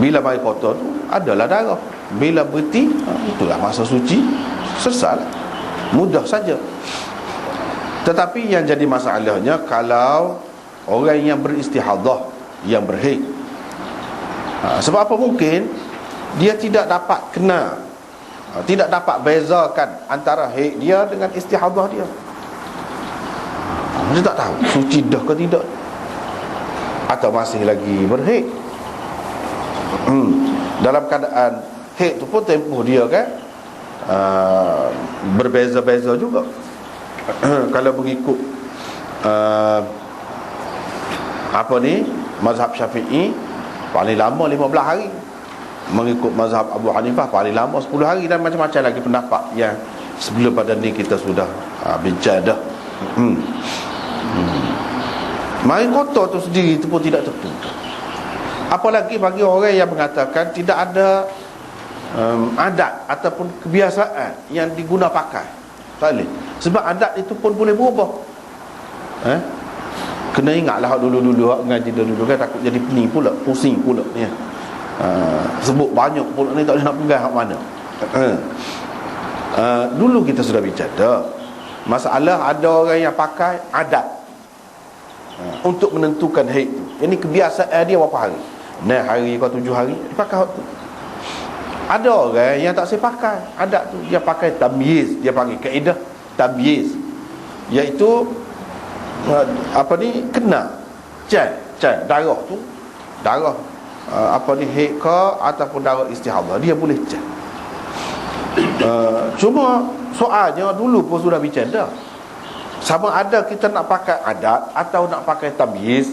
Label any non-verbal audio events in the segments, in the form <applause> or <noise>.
bila mari kotor adalah darah. Bila berhenti ha, itulah masa suci selesai. Mudah saja. Tetapi yang jadi masalahnya kalau orang yang beristihadah yang berhaid ha, sebab apa mungkin? Dia tidak dapat kena. Ha, tidak dapat bezakan antara haid dia dengan istihadah dia. Dia tak tahu suci dah ke tidak. Atau masih lagi berhaid hmm. dalam keadaan haid tu pun tempoh dia kan uh, berbeza-beza juga <clears throat> kalau mengikut uh, apa ni mazhab syafi'i paling lama 15 hari mengikut mazhab Abu Hanifah paling lama 10 hari dan macam-macam lagi pendapat yang sebelum pada ni kita sudah uh, bincang dah hmm. hmm. Mari kotor tu sendiri itu pun tidak tentu Apalagi bagi orang yang mengatakan Tidak ada um, adat Ataupun kebiasaan Yang diguna pakai Tak boleh Sebab adat itu pun boleh berubah eh? Kena ingatlah dulu-dulu Ngaji dulu-dulu kan takut jadi pening pula Pusing pula ya. Uh, sebut banyak pula ni tak boleh nak pegang hak mana uh, Dulu kita sudah bicara Masalah ada orang yang pakai adat untuk menentukan haid tu. Ini kebiasaan dia berapa hari? Nah hari ke tujuh hari dia pakai tu. Ada orang yang tak saya pakai adat tu. Dia pakai tamyiz dia panggil kaedah tamyiz. Iaitu uh, apa ni kena. Cai cai darah tu. Darah uh, apa ni ke ataupun darah istihadah dia boleh cai uh, cuma soalnya dulu pun sudah bicara sama ada kita nak pakai adat atau nak pakai tamyiz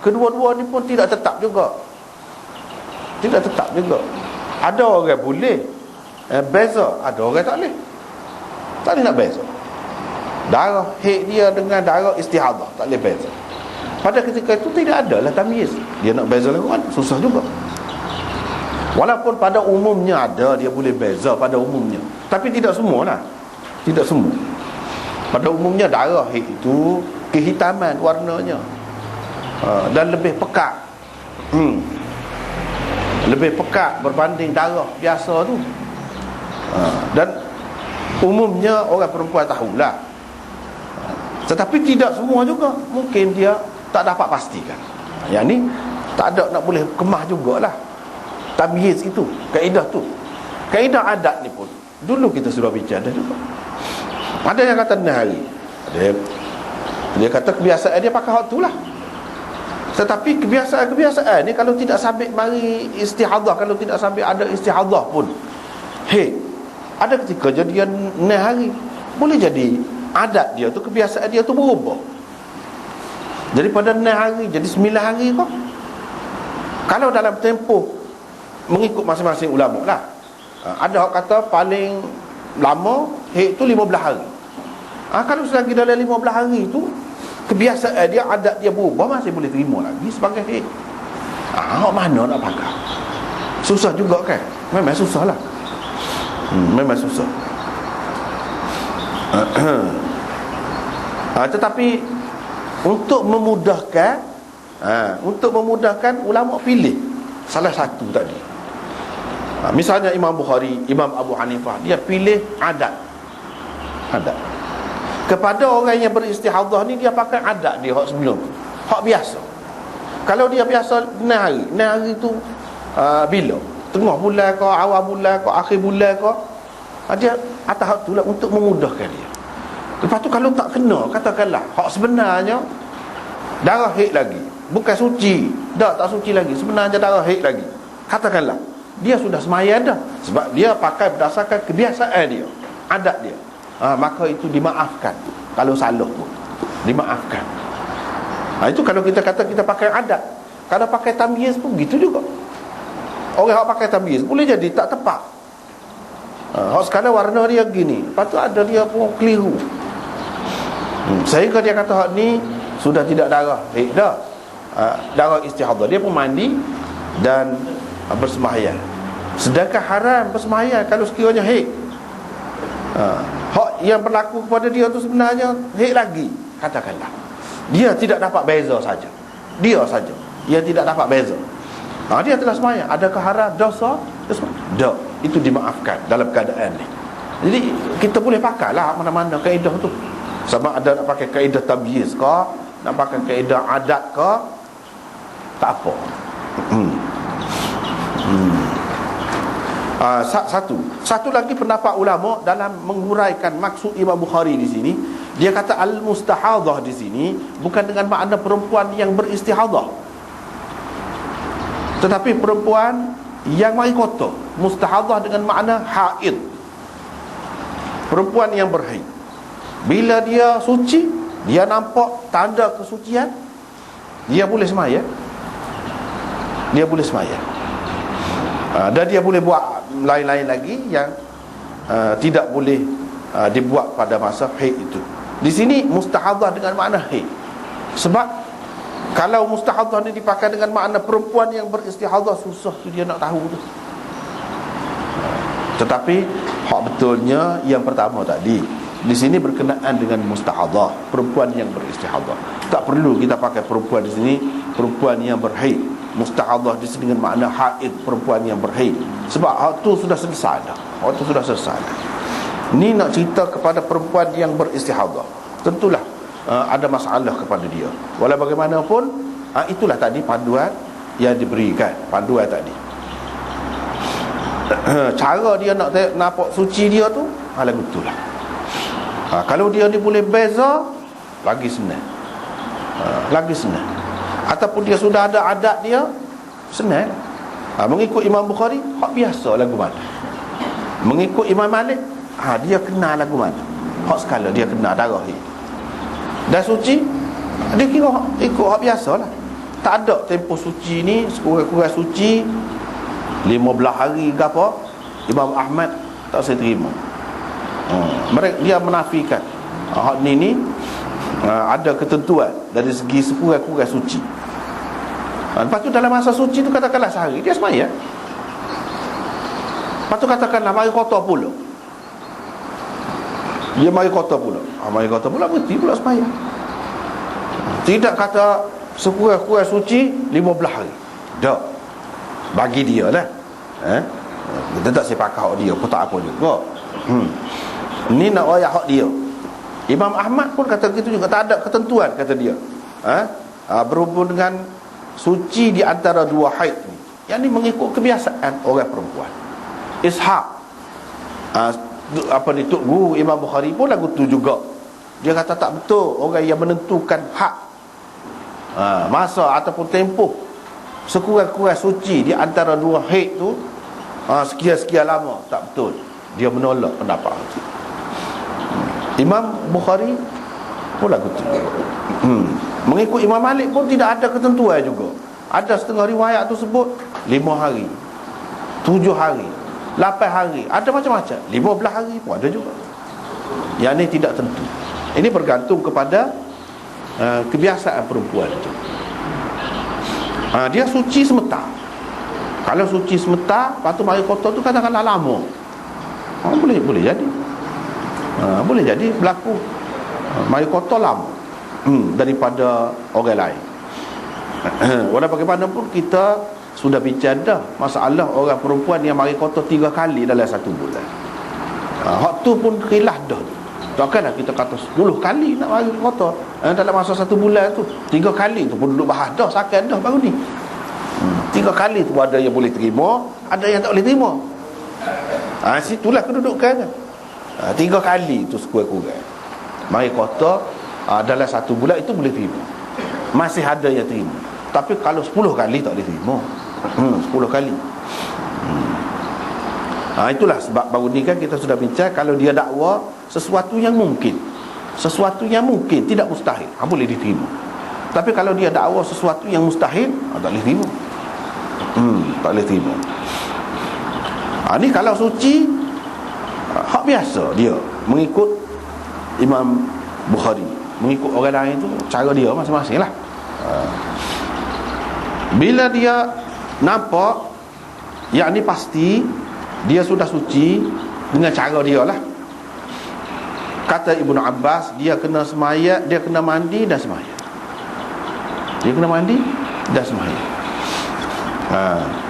kedua-dua ni pun tidak tetap juga tidak tetap juga. Ada orang boleh eh, beza ada orang tak boleh. Tak boleh nak beza darah hak dia dengan darah istihadah tak boleh beza pada ketika itu tidak ada lah tamyiz dia nak beza lagu kan susah juga. Walaupun pada umumnya ada dia boleh beza pada umumnya. Tapi tidak semua lah tidak semua. Pada umumnya darah itu kehitaman warnanya. Ha, dan lebih pekat. Hmm. Lebih pekat berbanding darah biasa tu. Ha, dan umumnya orang perempuan tahulah. Tetapi tidak semua juga. Mungkin dia tak dapat pastikan. Yang ni tak ada nak boleh kemah jugalah. Tamyiz itu kaedah tu. Kaedah adat ni pun dulu kita sudah bicara juga. Ada yang kata hari Dia, dia kata kebiasaan dia pakai hak tu lah tetapi kebiasaan-kebiasaan ni kalau tidak sampai mari istihadah. Kalau tidak sampai ada istihadah pun. Hey ada ketika jadi ni hari boleh jadi adat dia tu kebiasaan dia tu berubah. Daripada ni hari jadi sembilan hari kok kalau dalam tempoh mengikut masing-masing ulama lah. Ada orang kata paling lama hek tu 15 hari. Ha, Kalau selagi dalam 15 hari tu Kebiasaan dia, adat dia berubah Masih boleh terima lagi sebagai hit ha, Mana nak pakai? Susah juga kan? Memang susah lah. Hmm, Memang susah. Ha, <clears throat> Tetapi Untuk memudahkan ha, Untuk memudahkan Ulama pilih Salah satu tadi. Ha, Misalnya Imam Bukhari Imam Abu Hanifah Dia pilih adat. Adat kepada orang yang beristihadah ni dia pakai adat dia hak sebelum. Hak biasa. Kalau dia biasa enam hari enam hari tu uh, bila? Tengah bulan ke awal bulan ke akhir bulan ke uh, dia atas hak tu lah untuk memudahkan dia. Lepas tu kalau tak kena katakanlah hak sebenarnya darah hit lagi. Bukan suci. Dah tak suci lagi. Sebenarnya darah hit lagi. Katakanlah dia sudah semayang dah. Sebab dia pakai berdasarkan kebiasaan dia adat dia ha, maka itu dimaafkan. Kalau salah pun dimaafkan. Ha, itu kalau kita kata kita pakai adat. Kalau pakai tamyiz pun gitu juga. Orang yang pakai tamyiz boleh jadi tak tepat. Ha, sekarang warna dia gini. Lepas tu ada dia pun keliru. Hmm, sehingga dia kata hak ni sudah tidak darah. Eh dah. Ha, darah istihadah. Dia pun mandi dan ha, bersembahyang sedangkan haram bersembahyang kalau sekiranya hek ha, yang berlaku kepada dia tu sebenarnya hak lagi katakanlah. Dia tidak dapat beza saja. Dia saja. Dia tidak dapat beza. Ha, Dia telah semayang Adakah haram? Dosa? Tak Itu dimaafkan dalam keadaan ni. Jadi kita boleh pakai lah Mana-mana kaedah tu. Sama ada nak pakai kaedah tabiiz ke Nak pakai kaedah adat ke Tak apa. Hmm. Uh, satu. Satu lagi pendapat ulama dalam menguraikan maksud Imam Bukhari di sini. Dia kata al mustahadhah di sini bukan dengan makna perempuan yang beristihadah tetapi perempuan yang mari kotor. Mustahadhah dengan makna haid. Perempuan yang berhaid. Bila dia suci dia nampak tanda kesucian dia boleh semaya. Dia boleh semaya. Uh, dan dia boleh buat lain-lain lagi yang uh, tidak boleh uh, dibuat pada masa haid itu. Di sini mustahadzah dengan makna haid. Sebab kalau mustahadzah ni dipakai dengan makna perempuan yang beristihadzah susah tu dia nak tahu tu. Tetapi hak betulnya yang pertama tadi di sini berkenaan dengan mustahadzah perempuan yang beristihadzah. Tak perlu kita pakai perempuan di sini perempuan yang berhaid musta'adah di sini dengan makna haid perempuan yang berhaid. Sebab waktu sudah selesai dah. Waktu sudah selesai. Dah ni nak cerita kepada perempuan yang beristihadah. Tentulah uh, ada masalah kepada dia. Walau bagaimanapun uh, itulah tadi panduan yang diberikan. Panduan tadi. <clears throat> Cara dia nak nampak suci dia tu hal lagu itulah. Ha, kalau dia ni boleh beza lagi senang. Ha, lagi senang ataupun dia sudah ada adat dia senang. Ha, mengikut Imam Bukhari hak biasa lagu mana. Mengikut Imam Malik ha, dia kenal lagu mana. Hak sekala dia kenal darah ni dah suci dia kira ikut hak biasa lah. Tak ada tempoh suci ni sekurang-kurang suci. 15 hari ke apa Imam Ahmad tak saya terima. Hmm. mereka dia menafikan. Hak ni ni ha, ada ketentuan. Dari segi sekurang-kurang suci. Ha, lepas tu dalam masa suci tu katakanlah sehari dia semaya. Lepas tu katakanlah mari kotor pula. Dia mari kotor pula. Ha, mari kotor pula berhenti pula semaya. Tidak kata sekurang-kurang suci 15 hari. Tak. Bagi dia lah. Eh? kita tak sepakat hak dia pun tak apa juga. Hmm. ni nak ayah hak dia Imam Ahmad pun kata begitu juga tak ada ketentuan kata dia. Ha? ha berhubung dengan suci di antara dua haid ni. Yang ni mengikut kebiasaan orang perempuan. Ishaq ha, apa ni tok guru Imam Bukhari pun lagu tu juga. Dia kata tak betul orang yang menentukan hak ha, masa ataupun tempoh sekurang-kurang suci di antara dua haid tu sekian-sekian lama tak betul. Dia menolak pendapat itu. Imam Bukhari pun lagu tu. Hmm. Mengikut Imam Malik pun tidak ada ketentuan juga. Ada setengah riwayat tu sebut Lima hari. Tujuh hari. Lapan hari. Ada macam-macam. Lima belah hari pun ada juga. Yang ini tidak tentu. Ini bergantung kepada uh, Kebiasaan perempuan itu uh, Dia suci semeta Kalau suci semeta Lepas tu mari kotor tu katakanlah lama. Uh, Boleh boleh jadi ha, boleh jadi berlaku. Ha, mari kotor lama hmm, daripada orang lain. <coughs> Walau bagaimanapun kita sudah bincang dah. Masalah orang perempuan yang mari kotor tiga kali dalam satu bulan. Ha, hak tu pun khilaf dah. Takkanlah kita kata 10 kali nak mari kotor. Eh, Dalam masa satu bulan tu Tiga kali tu pun duduk bahas dah Sakit dah baru ni. Hmm. Tiga kali tu ada yang boleh terima Ada yang tak boleh terima. Ha, Situlah kedudukan ha, Tiga kali tu sekurang-kurang Mari kota ha, Dalam satu bulan itu boleh terima. Masih ada yang terima. Tapi kalau sepuluh kali tak boleh terima. Hmm, Sepuluh kali. Hmm. ha, Itulah sebab baru ni kan kita sudah bincang Kalau dia dakwa sesuatu yang mungkin. Sesuatu yang mungkin Tidak mustahil. Ha, Boleh diterima. Tapi kalau dia dakwa sesuatu yang mustahil ha, Tak boleh terima. Hmm, Tak boleh terima. Ha, Ni kalau suci biasa dia mengikut Imam Bukhari. Mengikut orang lain tu cara dia masing-masing lah. Ha. bila dia nampak yang ni pasti dia sudah suci dengan cara dia lah. Kata Ibnu Abbas dia kena semayat dia kena mandi dan semayat. Dia kena mandi dan semayat. Ha